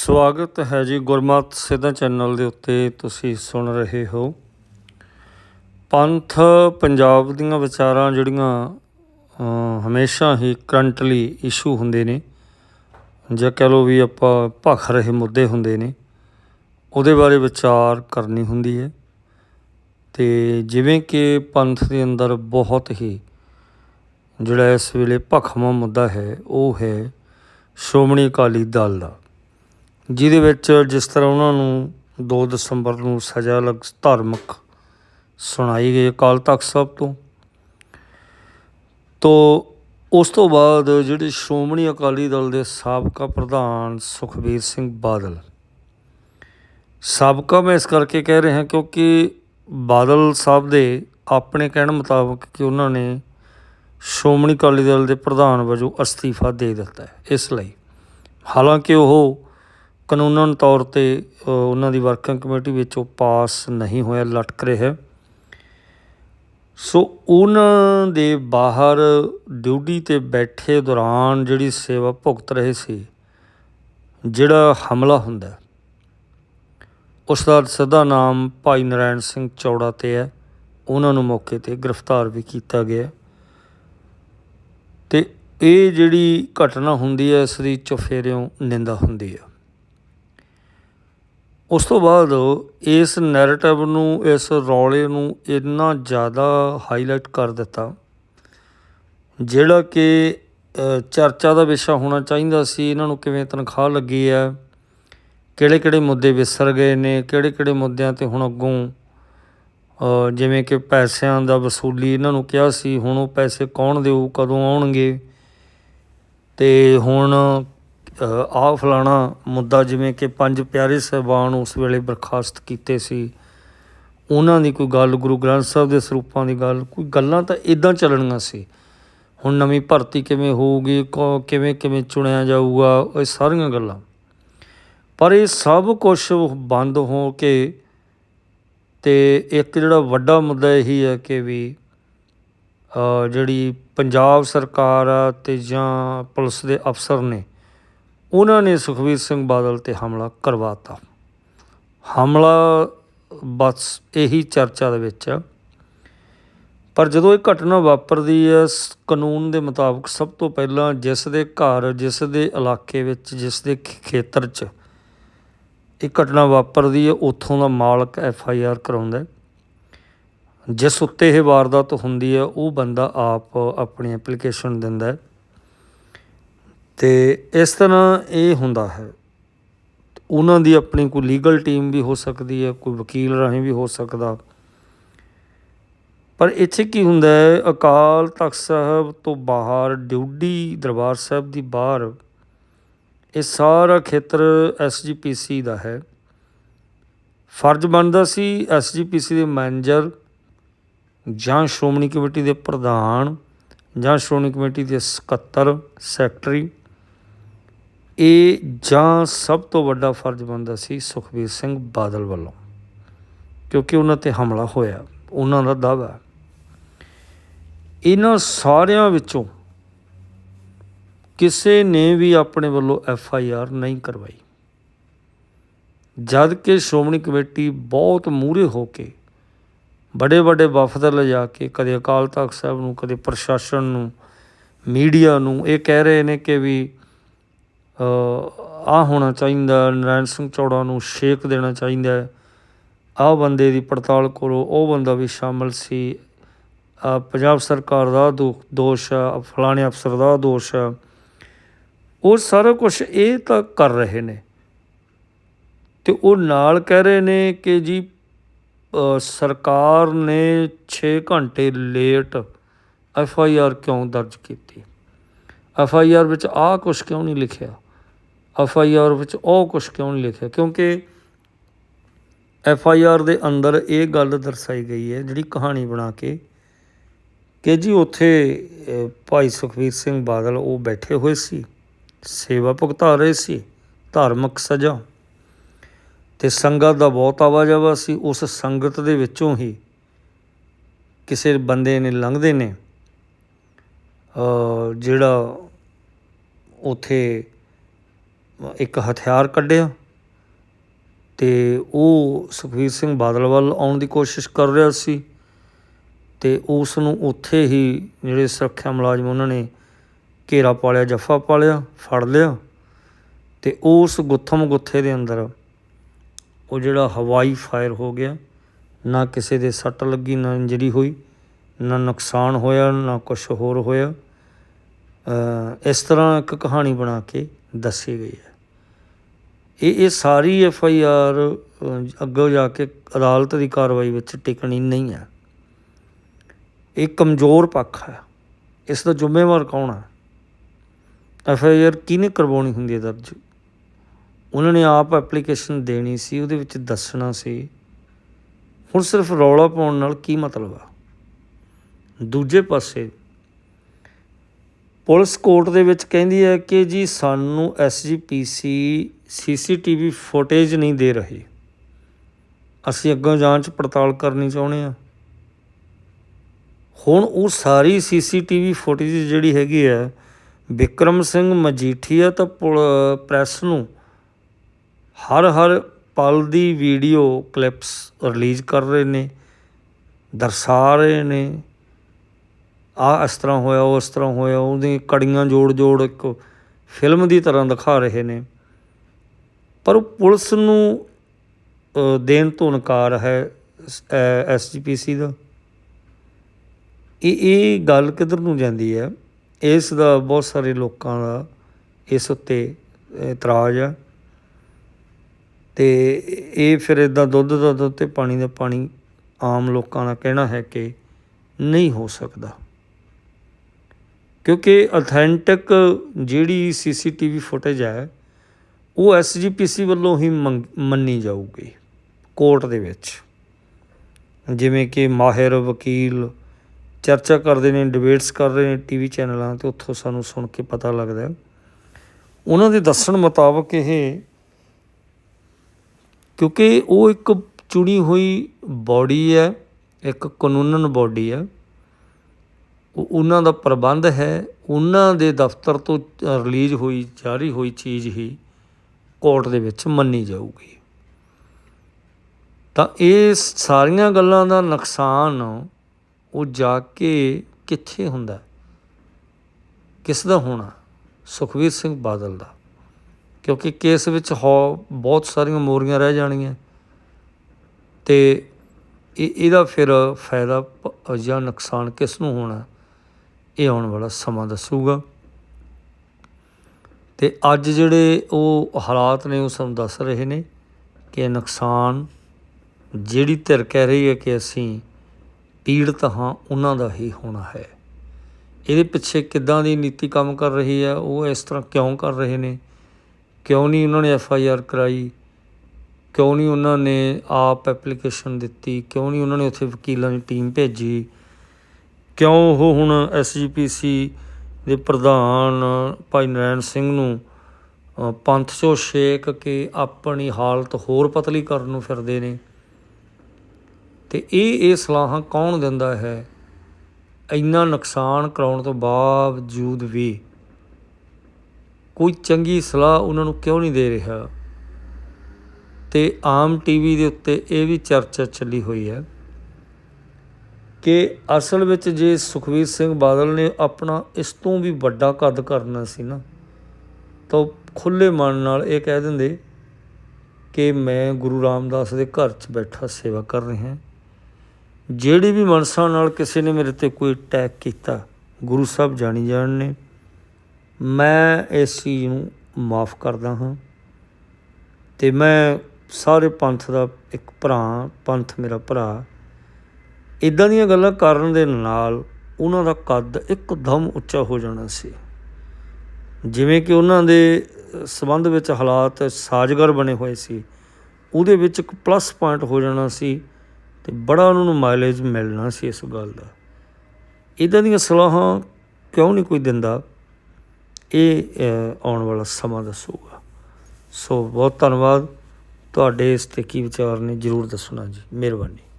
ਸਵਾਗਤ ਹੈ ਜੀ ਗੁਰਮਤ ਸਿੱਧਾ ਚੈਨਲ ਦੇ ਉੱਤੇ ਤੁਸੀਂ ਸੁਣ ਰਹੇ ਹੋ। ਪੰਥ ਪੰਜਾਬ ਦੀਆਂ ਵਿਚਾਰਾਂ ਜਿਹੜੀਆਂ ਹਮੇਸ਼ਾ ਹੀ ਕਰੰਟਲੀ ਇਸ਼ੂ ਹੁੰਦੇ ਨੇ, ਜਾਂ ਕਹ ਲਓ ਵੀ ਆਪਾਂ ਭਖ ਰਹੇ ਮੁੱਦੇ ਹੁੰਦੇ ਨੇ, ਉਹਦੇ ਬਾਰੇ ਵਿਚਾਰ ਕਰਨੀ ਹੁੰਦੀ ਹੈ। ਤੇ ਜਿਵੇਂ ਕਿ ਪੰਥ ਦੇ ਅੰਦਰ ਬਹੁਤ ਹੀ ਜਿਹੜਾ ਇਸ ਵੇਲੇ ਭਖਵਾਂ ਮੁੱਦਾ ਹੈ, ਉਹ ਹੈ ਸ਼੍ਰੋਮਣੀ ਅਕਾਲੀ ਦਲ ਦਾ। ਜਿਹਦੇ ਵਿੱਚ ਜਿਸ ਤਰ੍ਹਾਂ ਉਹਨਾਂ ਨੂੰ 2 ਦਸੰਬਰ ਨੂੰ ਸਜ਼ਾ ਲਗ ਧਾਰਮਿਕ ਸੁਣਾਈ ਗਈ ਅਕਾਲ ਤਖਤ ਸਾਹਿਬ ਤੋਂ। ਤੋ ਉਸ ਤੋਂ ਬਾਅਦ ਜਿਹੜੇ ਸ਼੍ਰੋਮਣੀ ਅਕਾਲੀ ਦਲ ਦੇ ਸਾਬਕਾ ਪ੍ਰਧਾਨ ਸੁਖਬੀਰ ਸਿੰਘ ਬਾਦਲ। ਸਾਬਕਾ ਮੈਂ ਇਸ ਕਰਕੇ ਕਹਿ ਰਿਹਾ ਕਿਉਂਕਿ ਬਾਦਲ ਸਾਹਿਬ ਦੇ ਆਪਣੇ ਕਹਿਣ ਮੁਤਾਬਕ ਕਿ ਉਹਨਾਂ ਨੇ ਸ਼੍ਰੋਮਣੀ ਅਕਾਲੀ ਦਲ ਦੇ ਪ੍ਰਧਾਨ ਵਜੋਂ ਅਸਤੀਫਾ ਦੇ ਦਿੱਤਾ ਹੈ ਇਸ ਲਈ। ਹਾਲਾਂਕਿ ਉਹ ਕਾਨੂੰਨਨ ਤੌਰ ਤੇ ਉਹਨਾਂ ਦੀ ਵਰਕਿੰਗ ਕਮੇਟੀ ਵਿੱਚ ਉਹ ਪਾਸ ਨਹੀਂ ਹੋਇਆ ਲਟਕ ਰਿਹਾ। ਸੋ ਉਹਨਾਂ ਦੇ ਬਾਹਰ ਡਿਊਟੀ ਤੇ ਬੈਠੇ ਦੌਰਾਨ ਜਿਹੜੀ ਸੇਵਾ ਭੁਗਤ ਰਹੇ ਸੀ ਜਿਹੜਾ ਹਮਲਾ ਹੁੰਦਾ ਹੈ, ਉਸ ਦਾ ਸਿੱਧਾ ਨਾਮ ਭਾਈ ਨਰਾਇਣ ਸਿੰਘ ਚੌੜਾ ਤੇ ਹੈ। ਉਹਨਾਂ ਨੂੰ ਮੌਕੇ ਤੇ ਗ੍ਰਿਫਤਾਰ ਵੀ ਕੀਤਾ ਗਿਆ। ਤੇ ਇਹ ਜਿਹੜੀ ਘਟਨਾ ਹੁੰਦੀ ਹੈ ਇਸ ਦੀ ਚੁਫੇਰਿਓਂ ਨਿੰਦਾ ਹੁੰਦੀ ਹੈ। ਉਸ ਤੋਂ ਬਾਅਦ ਇਸ ਨੈਰੇਟਿਵ ਨੂੰ, ਇਸ ਰੌਲੇ ਨੂੰ ਇੰਨਾ ਜ਼ਿਆਦਾ ਹਾਈਲਾਈਟ ਕਰ ਦਿੱਤਾ, ਜਿਹੜਾ ਕਿ ਚਰਚਾ ਦਾ ਵਿਸ਼ਾ ਹੋਣਾ ਚਾਹੀਦਾ ਸੀ, ਇਹਨਾਂ ਨੂੰ ਕਿਵੇਂ ਤਨਖਾਹ ਲੱਗੀ ਹੈ, ਕਿਹੜੇ ਕਿਹੜੇ ਮੁੱਦੇ ਵਿਸਰ ਗਏ ਨੇ, ਕਿਹੜੇ ਕਿਹੜੇ ਮੁੱਦਿਆਂ ਤੇ ਹੁਣ ਅੱਗੋਂ ਜਿਵੇਂ ਕਿ ਪੈਸਿਆਂ ਦਾ ਵਸੂਲੀ ਇਹਨਾਂ ਨੂੰ ਕਿਹਾ ਸੀ, ਹੁਣ ਉਹ ਪੈਸੇ ਕੌਣ ਦੇਊ, ਕਦੋਂ ਆਉਣਗੇ, ਤੇ ਹੁਣ ਆ ਫਲਾਣਾ ਮੁੱਦਾ ਜਿਵੇਂ ਕਿ ਪੰਜ ਪਿਆਰੇ ਸਾਹਿਬਾਨ ਉਸ ਵੇਲੇ ਬਰਖਾਸਤ ਕੀਤੇ ਸੀ, ਉਹਨਾਂ ਦੀ ਕੋਈ ਗੱਲ, ਗੁਰੂ ਗ੍ਰੰਥ ਸਾਹਿਬ ਦੇ ਸਰੂਪਾਂ ਦੀ ਗੱਲ, ਕੋਈ ਗੱਲਾਂ ਤਾਂ ਇਦਾਂ ਚੱਲਣੀਆਂ ਸੀ। ਹੁਣ ਨਵੀਂ ਭਰਤੀ ਕਿਵੇਂ ਹੋਊਗੀ, ਕੌ- ਕਿਵੇਂ ਕਿਵੇਂ ਚੁਣਿਆ ਜਾਊਗਾ, ਇਹ ਸਾਰੀਆਂ ਗੱਲਾਂ। ਪਰ ਇਹ ਸਭ ਕੁਝ ਬੰਦ ਹੋ ਕੇ ਤੇ ਇੱਕ ਜਿਹੜਾ ਵੱਡਾ ਮੁੱਦਾ ਇਹੀ ਹੈ ਕਿ ਵੀ ਜਿਹੜੀ ਪੰਜਾਬ ਸਰਕਾਰ ਆ ਤੇ ਜਾਂ ਪੁਲਿਸ ਦੇ ਅਫਸਰ ਨੇ ਉਹਨਾਂ ਨੇ ਸੁਖਬੀਰ ਸਿੰਘ ਬਾਦਲ ਤੇ ਹਮਲਾ ਕਰਵਾਤਾ। ਹਮਲਾ ਬਸ ਇਹੀ ਚਰਚਾ ਦੇ ਵਿੱਚ ਆ। ਪਰ ਜਦੋਂ ਇਹ ਘਟਨਾ ਵਾਪਰਦੀ ਹੈ ਕਾਨੂੰਨ ਦੇ ਮੁਤਾਬਕ ਸਭ ਤੋਂ ਪਹਿਲਾਂ ਜਿਸ ਦੇ ਘਰ, ਜਿਸ ਦੇ ਇਲਾਕੇ ਵਿੱਚ, ਜਿਸ ਦੇ ਖੇਤਰ 'ਚ ਇਹ ਘਟਨਾ ਵਾਪਰਦੀ ਹੈ, ਉੱਥੋਂ ਦਾ ਮਾਲਕ ਐਫ ਆਈ ਆਰ ਕਰਾਉਂਦਾ ਜਿਸ ਉੱਤੇ ਇਹ ਵਾਰਦਾਤ ਹੁੰਦੀ ਹੈ, ਉਹ ਬੰਦਾ ਆਪ ਆਪਣੀ ਐਪਲੀਕੇਸ਼ਨ ਦਿੰਦਾ ਹੈ। ਤੇ ਇਸ ਤਰ੍ਹਾਂ ਇਹ ਹੁੰਦਾ ਹੈ। ਉਹਨਾਂ ਦੀ ਆਪਣੀ ਕੋਈ ਲੀਗਲ ਟੀਮ ਵੀ ਹੋ ਸਕਦੀ ਹੈ, ਕੋਈ ਵਕੀਲ ਰਾਹੀਂ ਵੀ ਹੋ ਸਕਦਾ। ਪਰ ਇੱਥੇ ਕੀ ਹੁੰਦਾ ਹੈ, ਅਕਾਲ ਤਖਤ ਸਾਹਿਬ ਤੋਂ ਬਾਹਰ ਡਿਊਟੀ ਦਰਬਾਰ ਸਾਹਿਬ ਦੀ ਬਾਹਰ, ਇਹ ਸਾਰਾ ਖੇਤਰ ਐਸਜੀਪੀਸੀ ਦਾ ਹੈ। ਫਰਜ਼ ਬਣਦਾ ਸੀ ਐਸਜੀਪੀਸੀ ਦੇ ਮੈਨੇਜਰ ਜਾਂ ਸ਼੍ਰੋਮਣੀ ਕਮੇਟੀ ਦੇ ਪ੍ਰਧਾਨ ਜਾਂ ਸ਼੍ਰੋਮਣੀ ਕਮੇਟੀ ਦੇ ਸਕੱਤਰ, ਸੈਕਟਰੀ ਇਹ ਜਾਂ ਸਭ ਤੋਂ ਵੱਡਾ ਫਰਜ਼ ਬਣਦਾ ਸੀ ਸੁਖਬੀਰ ਸਿੰਘ ਬਾਦਲ ਵੱਲੋਂ, ਕਿਉਂਕਿ ਉਹਨਾਂ ਤੇ ਹਮਲਾ ਹੋਇਆ, ਉਹਨਾਂ ਦਾ ਦਾਅਵਾ। ਇਹਨਾਂ ਸਾਰਿਆਂ ਵਿੱਚੋਂ ਕਿਸੇ ਨੇ ਵੀ ਆਪਣੇ ਵੱਲੋਂ ਐਫ ਆਈ ਆਰ ਨਹੀਂ ਕਰਵਾਈ। ਜਦ ਕਿ ਸ਼੍ਰੋਮਣੀ ਕਮੇਟੀ ਬਹੁਤ ਮੂਹਰੇ ਹੋ ਕੇ ਬੜੇ ਵੱਡੇ ਵਫਦ ਲਿਜਾ ਕੇ ਕਦੇ ਅਕਾਲ ਤਖਤ ਸਾਹਿਬ ਨੂੰ, ਕਦੇ ਪ੍ਰਸ਼ਾਸਨ ਨੂੰ, ਮੀਡੀਆ ਨੂੰ ਇਹ ਕਹਿ ਰਹੇ ਨੇ ਕਿ ਵੀ ਆ ਹੋਣਾ ਚਾਹੀਦਾ ਨਰਾਇਣ ਸਿੰਘ ਚੌੜਾ ਨੂੰ ਸ਼ੇਕ ਦੇਣਾ ਚਾਹੀਦਾ ਹੈ। ਆਹ ਬੰਦੇ ਦੀ ਪੜਤਾਲ ਕਰੋ, ਉਹ ਬੰਦਾ ਵੀ ਸ਼ਾਮਲ ਸੀ। ਪੰਜਾਬ ਸਰਕਾਰ ਦਾ ਦੋ- ਦੋਸ਼ ਆ ਫਲਾਣੇ ਅਫਸਰ ਦਾ ਦੋਸ਼ ਆ ਉਹ ਸਾਰਾ ਕੁਝ ਇਹ ਤਾਂ ਕਰ ਰਹੇ ਨੇ। ਤੇ ਉਹ ਨਾਲ ਕਹਿ ਰਹੇ ਨੇ ਕਿ ਜੀ ਸਰਕਾਰ ਨੇ 6 ਘੰਟੇ ਲੇਟ ਐਫ ਆਈ ਆਰ ਕਿਉਂ ਦਰਜ ਕੀਤੀ? ਐਫ ਆਈ ਆਰ ਵਿੱਚ ਆਹ ਕੁਝ ਕਿਉਂ ਨਹੀਂ ਲਿਖਿਆ? ਐਫ ਆਈ ਆਰ ਵਿੱਚ ਉਹ ਕੁਝ ਕਿਉਂ ਨਹੀਂ ਲਿਖਿਆ? ਕਿਉਂਕਿ ਐਫ ਆਈ ਆਰ ਦੇ ਅੰਦਰ ਇਹ ਗੱਲ ਦਰਸਾਈ ਗਈ ਹੈ, ਜਿਹੜੀ ਕਹਾਣੀ ਬਣਾ ਕੇ, ਕਿ ਜੀ ਉੱਥੇ ਭਾਈ ਸੁਖਬੀਰ ਸਿੰਘ ਬਾਦਲ ਉਹ ਬੈਠੇ ਹੋਏ ਸੀ, ਸੇਵਾ ਭੁਗਤਾ ਰਹੇ ਸੀ, ਧਾਰਮਿਕ ਸਜ਼ਾ। ਤੇ ਸੰਗਤ ਦਾ ਬਹੁਤ ਆਵਾਜਾਵਾ ਸੀ, ਉਸ ਸੰਗਤ ਦੇ ਵਿੱਚੋਂ ਹੀ ਕਿਸੇ ਬੰਦੇ ਨੇ ਲੰਘਦੇ ਨੇ ਜਿਹੜਾ ਉਥੇ ਇੱਕ ਹਥਿਆਰ ਕੱਢਿਆ ਤੇ ਉਹ ਸੁਖਬੀਰ ਸਿੰਘ ਬਾਦਲ ਵੱਲ ਆਉਣ ਦੀ ਕੋਸ਼ਿਸ਼ ਕਰ ਰਿਹਾ ਸੀ ਤੇ ਉਸ ਨੂੰ ਉੱਥੇ ਹੀ ਜਿਹੜੇ ਸੁਰੱਖਿਆ ਮੁਲਾਜ਼ਮ ਉਹਨਾਂ ਨੇ ਘੇਰਾ ਪਾਲਿਆ ਜੱਫਾ ਪਾਲਿਆ ਫੜ ਲਿਆ ਤੇ ਉਸ ਗੁੱਥਮ ਗੁੱਥੇ ਦੇ ਅੰਦਰ ਉਹ ਜਿਹੜਾ ਹਵਾਈ ਫਾਇਰ ਹੋ ਗਿਆ, ਨਾ ਕਿਸੇ ਦੇ ਸੱਟ ਲੱਗੀ, ਨਾ ਇੰਜਰੀ ਹੋਈ, ਨਾ ਨੁਕਸਾਨ ਹੋਇਆ, ਨਾ ਕੁਝ ਹੋਰ ਹੋਇਆ। ਇਸ ਤਰ੍ਹਾਂ ਇੱਕ ਕਹਾਣੀ ਬਣਾ ਕੇ ਦੱਸੀ ਗਈ ਹੈ। ਇਹ ਇਹ ਸਾਰੀ ਐਫ ਆਈ ਆਰ ਅੱਗੇ ਜਾ ਕੇ ਅਦਾਲਤ ਦੀ ਕਾਰਵਾਈ ਵਿੱਚ ਟਿਕਣੀ ਨਹੀਂ ਹੈ। ਇਹ ਕਮਜ਼ੋਰ ਪੱਖ ਹੈ। ਇਸ ਦਾ ਜ਼ਿੰਮੇਵਾਰ ਕੌਣ ਹੈ? ਐਫ ਆਈ ਆਰ ਕਿਹਨੇ ਕਰਵਾਉਣੀ ਹੁੰਦੀ ਹੈ ਦਰਜ? ਉਹਨਾਂ ਨੇ ਆਪ ਐਪਲੀਕੇਸ਼ਨ ਦੇਣੀ ਸੀ, ਉਹਦੇ ਵਿੱਚ ਦੱਸਣਾ ਸੀ। ਹੁਣ ਸਿਰਫ ਰੌਲਾ ਪਾਉਣ ਨਾਲ ਕੀ ਮਤਲਬ ਆ? ਦੂਜੇ ਪਾਸੇ, ਪੁਲਿਸ ਕੋਰਟ ਦੇ ਵਿੱਚ ਕਹਿੰਦੀ ਹੈ ਕਿ ਜੀ ਸਾਨੂੰ ਐਸਜੀਪੀਸੀ ਸੀਸੀਟੀਵੀ ਫੁਟੇਜ ਨਹੀਂ ਦੇ ਰਹੇ। ਅਸੀਂ ਅੱਗੋਂ ਜਾਂਚ ਪੜਤਾਲ ਕਰਨੀ ਚਾਹੁੰਦੇ ਆ ਹੁਣ ਉਹ ਸਾਰੀ ਸੀਸੀਟੀਵੀ ਫੁਟੇਜ ਜਿਹੜੀ ਹੈਗੀ ਆ ਵਿਕਰਮ ਸਿੰਘ ਮਜੀਠੀਆ ਤਾਂ ਪੁਲ- ਪ੍ਰੈਸ ਨੂੰ ਹਰ ਹਰ ਪਲ ਦੀ ਵੀਡੀਓ ਕਲਿੱਪਸ ਰਿਲੀਜ਼ ਕਰ ਰਹੇ ਨੇ, ਦਰਸਾ ਰਹੇ ਨੇ। ਆ ਇਸ ਤਰ੍ਹਾਂ ਹੋਇਆ, ਉਹ ਇਸ ਤਰ੍ਹਾਂ ਹੋਇਆ ਉਹਦੀ ਕੜੀਆਂ ਜੋੜ ਜੋੜ ਇੱਕ ਫਿਲਮ ਦੀ ਤਰ੍ਹਾਂ ਦਿਖਾ ਰਹੇ ਨੇ। ਪਰ ਉਹ ਪੁਲਿਸ ਨੂੰ ਦੇਣ ਤੋਂ ਇਨਕਾਰ ਹੈ ਐਸਜੀਪੀਸੀ ਦਾ। ਇਹ ਇਹ ਗੱਲ ਕਿੱਧਰ ਨੂੰ ਜਾਂਦੀ ਹੈ? ਇਸ ਦਾ ਬਹੁਤ ਸਾਰੇ ਲੋਕਾਂ ਦਾ ਇਸ ਉੱਤੇ ਇਤਰਾਜ਼ ਆ। ਤੇ ਇਹ ਫਿਰ ਇਦਾਂ ਦੁੱਧ ਦਾ ਦੁੱਧ ਤੇ ਪਾਣੀ ਦਾ ਪਾਣੀ ਆਮ ਲੋਕਾਂ ਦਾ ਕਹਿਣਾ ਹੈ ਕਿ ਨਹੀਂ ਹੋ ਸਕਦਾ। ਕਿਉਂਕਿ ਅਥੈਂਟਿਕ ਜਿਹੜੀ ਸੀਸੀਟੀਵੀ ਫੁਟੇਜ ਹੈ ਉਹ ਐਸਜੀਪੀਸੀ ਵੱਲੋਂ ਹੀ ਮੰਗ- ਮੰਨੀ ਜਾਊਗੀ ਕੋਰਟ ਦੇ ਵਿੱਚ ਜਿਵੇਂ ਕਿ ਮਾਹਿਰ ਵਕੀਲ ਚਰਚਾ ਕਰਦੇ ਨੇ ਡਿਬੇਟਸ ਕਰ ਰਹੇ ਨੇ ਟੀਵੀ ਚੈਨਲਾਂ ਤੇ, ਉੱਥੋਂ ਸਾਨੂੰ ਸੁਣ ਕੇ ਪਤਾ ਲੱਗਦਾ ਹੈ। ਉਹਨਾਂ ਦੇ ਦੱਸਣ ਮੁਤਾਬਕ ਇਹ ਕਿਉਂਕਿ ਉਹ ਇੱਕ ਚੁਣੀ ਹੋਈ ਬਾਡੀ ਹੈ, ਇੱਕ ਕਾਨੂੰਨਨ ਬਾਡੀ ਹੈ ਉਹਨਾਂ ਦਾ ਪ੍ਰਬੰਧ ਹੈ, ਉਹਨਾਂ ਦੇ ਦਫ਼ਤਰ ਤੋਂ ਰਿਲੀਜ਼ ਹੋਈ, ਜਾਰੀ ਹੋਈ ਚੀਜ਼ ਹੀ ਕੋਰਟ ਦੇ ਵਿੱਚ ਮੰਨੀ ਜਾਊਗੀ। ਤਾਂ ਇਹ ਸਾਰੀਆਂ ਗੱਲਾਂ ਦਾ ਨੁਕਸਾਨ ਉਹ ਜਾ ਕੇ ਕਿੱਥੇ ਹੁੰਦਾ? ਕਿਸ ਦਾ ਹੋਣਾ? ਸੁਖਵੀਰ ਸਿੰਘ ਬਾਦਲ ਦਾ। ਕਿਉਂਕਿ ਕੇਸ ਵਿੱਚ ਹੋ ਬਹੁਤ ਸਾਰੀਆਂ ਮੋਰੀਆਂ ਰਹਿ ਜਾਣੀਆਂ। ਤੇ ਇਹ ਇਹਦਾ ਫਿਰ ਫਾਇਦਾ ਜਾਂ ਨੁਕਸਾਨ ਕਿਸ ਨੂੰ ਹੋਣਾ? ਇਹ ਆਉਣ ਵਾਲਾ ਸਮਾਂ ਦੱਸੂਗਾ। ਅਤੇ ਅੱਜ ਜਿਹੜੇ ਉਹ ਹਾਲਾਤ ਨੇ, ਉਹ ਸਾਨੂੰ ਦੱਸ ਰਹੇ ਨੇ ਕਿ ਨੁਕਸਾਨ ਜਿਹੜੀ ਧਿਰ ਕਹਿ ਰਹੀ ਹੈ ਕਿ ਅਸੀਂ ਪੀੜਤ ਹਾਂ, ਉਹਨਾਂ ਦਾ ਹੀ ਹੋਣਾ ਹੈ। ਇਹਦੇ ਪਿੱਛੇ ਕਿੱਦਾਂ ਦੀ ਨੀਤੀ ਕੰਮ ਕਰ ਰਹੀ ਹੈ, ਉਹ ਇਸ ਤਰ੍ਹਾਂ ਕਿਉਂ ਕਰ ਰਹੇ ਨੇ? ਕਿਉਂ ਨਹੀਂ ਉਹਨਾਂ ਨੇ ਐਫ ਆਈ ਆਰ ਕਰਾਈ? ਕਿਉਂ ਨਹੀਂ ਉਹਨਾਂ ਨੇ ਆਪ ਐਪਲੀਕੇਸ਼ਨ ਦਿੱਤੀ? ਕਿਉਂ ਨਹੀਂ ਉਹਨਾਂ ਨੇ ਉੱਥੇ ਵਕੀਲਾਂ ਦੀ ਟੀਮ ਭੇਜੀ? ਕਿਉਂ ਉਹ ਹੁਣ ਐੱਸ ਜੀ ਪੀ ਸੀ ਦੇ ਪ੍ਰਧਾਨ ਭਾਈ ਨਰੈਣ ਸਿੰਘ ਨੂੰ ਪੰਥ ਚੋਂ ਛੇਕ ਕੇ ਆਪਣੀ ਹਾਲਤ ਹੋਰ ਪਤਲੀ ਕਰਨ ਨੂੰ ਫਿਰਦੇ ਨੇ। ਤੇ ਇਹ ਇਹ ਸਲਾਹਾਂ ਕੌਣ ਦਿੰਦਾ ਹੈ? ਇੰਨਾ ਨੁਕਸਾਨ ਕਰਾਉਣ ਤੋਂ ਬਾਵਜੂਦ ਵੀ ਕੋਈ ਚੰਗੀ ਸਲਾਹ ਉਹਨਾਂ ਨੂੰ ਕਿਉਂ ਨਹੀਂ ਦੇ ਰਿਹਾ? ਤੇ ਆਮ ਟੀਵੀ ਦੇ ਉੱਤੇ ਇਹ ਵੀ ਚਰਚਾ ਚੱਲੀ ਹੋਈ ਹੈ ਕਿ ਅਸਲ ਵਿੱਚ ਜੇ ਸੁਖਵੀਰ ਸਿੰਘ ਬਾਦਲ ਨੇ ਆਪਣਾ ਇਸ ਤੋਂ ਵੀ ਵੱਡਾ ਕੱਦ ਕਰਨਾ ਸੀ ਨਾ, ਤਾਂ ਖੁੱਲੇ ਮਨ ਨਾਲ ਇਹ ਕਹਿ ਦਿੰਦੇ ਕਿ ਮੈਂ ਗੁਰੂ ਰਾਮਦਾਸ ਦੇ ਘਰ 'ਚ ਬੈਠਾ ਸੇਵਾ ਕਰ ਰਿਹਾ। ਜਿਹੜੀ ਵੀ ਮਨਸਾ ਨਾਲ ਕਿਸੇ ਨੇ ਮੇਰੇ ਤੇ ਕੋਈ ਅਟੈਕ ਕੀਤਾ, ਗੁਰੂ ਸਾਹਿਬ ਜਾਣੀ ਜਾਣ ਨੇ, ਮੈਂ ਇਸ ਚੀਜ਼ ਨੂੰ ਮਾਫ ਕਰਦਾ ਹਾਂ ਤੇ ਮੈਂ ਸਾਰੇ ਪੰਥ ਦਾ ਇੱਕ ਭਰਾ, ਪੰਥ ਮੇਰਾ ਭਰਾ ਇੱਦਾਂ ਦੀਆਂ ਗੱਲਾਂ ਕਰਨ ਦੇ ਨਾਲ ਉਹਨਾਂ ਦਾ ਕੱਦ ਇੱਕਦਮ ਉੱਚਾ ਹੋ ਜਾਣਾ ਸੀ। ਜਿਵੇਂ ਕਿ ਉਹਨਾਂ ਦੇ ਸਬੰਧ ਵਿੱਚ ਹਾਲਾਤ ਸਾਜ਼ਗਰ ਬਣੇ ਹੋਏ ਸੀ, ਉਹਦੇ ਵਿੱਚ ਇੱਕ ਪਲੱਸ ਪੁਆਇੰਟ ਹੋ ਜਾਣਾ ਸੀ ਤੇ ਬੜਾ ਉਹਨਾਂ ਨੂੰ ਮਾਈਲੇਜ ਮਿਲਣਾ ਸੀ ਇਸ ਗੱਲ ਦਾ। ਇਦਾਂ ਦੀਆਂ ਸਲਾਹਾਂ ਕਿਉਂ ਨਹੀਂ ਕੋਈ ਦਿੰਦਾ? ਇਹ ਆਉਣ ਵਾਲਾ ਸਮਾਂ ਦੱਸੂਗਾ। ਸੋ ਬਹੁਤ ਧੰਨਵਾਦ। ਤੁਹਾਡੇ ਇਸ ਤੇ ਕੀ ਵਿਚਾਰ ਨੇ ਜਰੂਰ ਦੱਸਣਾ ਜੀ। ਮਿਹਰਬਾਨੀ।